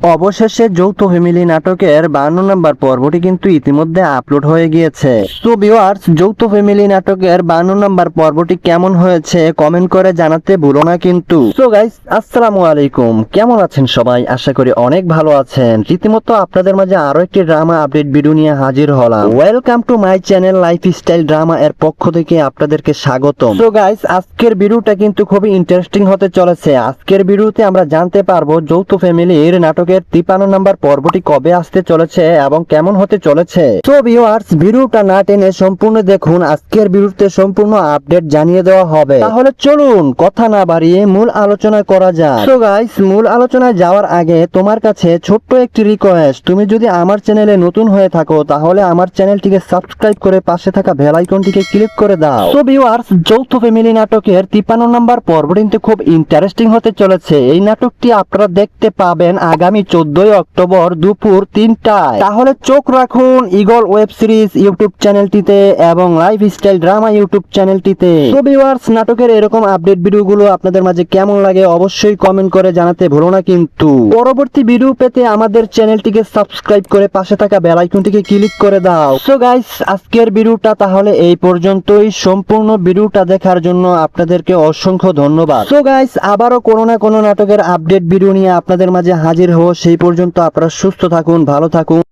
অবশেষে যৌথ ফ্যামিলি নাটকের বান্ন নম্বর পর্বটি কিন্তু ইতিমধ্যে আপলোড হয়ে গিয়েছে। তো ভিউয়ার্স যৌথ ফ্যামিলি নাটকের বান্ন নম্বর পর্বটি কেমন হয়েছে কমেন্ট করে জানাতে ভুলো না কিন্তু। তো গাইস আসসালামু আলাইকুম। কেমন আছেন সবাই? আশা করি অনেক ভালো আছেন। রীতিমতো আপনাদের মাঝে আরও একটি ড্রামা আপডেট ভিডিও নিয়ে হাজির হলাম। Welcome to my channel lifestyle drama এর পক্ষ থেকে আপনাদেরকে স্বাগতম। তো গাইস আজকের ভিডিওটা কিন্তু খুবই ইন্টারেস্টিং হতে চলেছে। আজকের ভিডিওতে আমরা জানতে পারব যৌথ ফ্যামিলির নাটকের তিপান্ন নম্বর পর্বটি কবে আসতে চলেছে এবং কেমন হতে চলেছে? তো ভিউয়ার্স ভিডিওটা না টেনে সম্পূর্ণ দেখুন। আজকের ভিডিওতে সম্পূর্ণ আপডেট জানিয়ে দেওয়া হবে। তাহলে চলুন, কথা না বাড়িয়ে মূল আলোচনা করা যাক। তো গাইস মূল আলোচনায় যাওয়ার আগে তোমার কাছে ছোট্ট একটি রিকোয়েস্ট তুমি যদি আমার চ্যানেলে নতুন হয়ে থাকো, তাহলে আমার চ্যানেলটিকে সাবস্ক্রাইব করে পাশে থাকা বেল আইকনটিকে ক্লিক করে দাও। তো ভিউয়ার্স যৌথ ফ্যামিলি নাটকের তিপান্ন নম্বর পর্ব কিন্তু খুব ইন্টারেস্টিং হতে চলেছে। এই নাটকটি আপনারা দেখতে পাবেন আগামী চোদ্দই অক্টোবর দুপুর তিনটায়। তাহলে চোখ রাখুন ইগল ওয়েব সিরিজ ইউটিউব চ্যানেলটিতে এবং লাইফ স্টাইল ড্রামা ইউটিউব চ্যানেলটিতে। তো নাটকের এরকম আপডেট ভিডিওগুলো আপনাদের মাঝে কেমন লাগে অবশ্যই কমেন্ট করে জানাতে ভুলো না কিন্তু। পরবর্তী ভিডিও পেতে আমাদের চ্যানেলটিকে সাবস্ক্রাইব করে পাশে থাকা বেল আইকনটিকে ক্লিক করে দাও। সো গাইস, আজকের ভিডিওটা তাহলে এই পর্যন্তই। সম্পূর্ণ ভিডিওটা দেখার জন্য আপনাদেরকে অসংখ্য ধন্যবাদ। সো গাইস, আবারও কোনো না কোনো নাটকের আপডেট ভিডিও নিয়ে আপনাদের মাঝে হাজির হব। সেই পর্যন্ত আপনারা সুস্থ থাকুন ভালো থাকুন।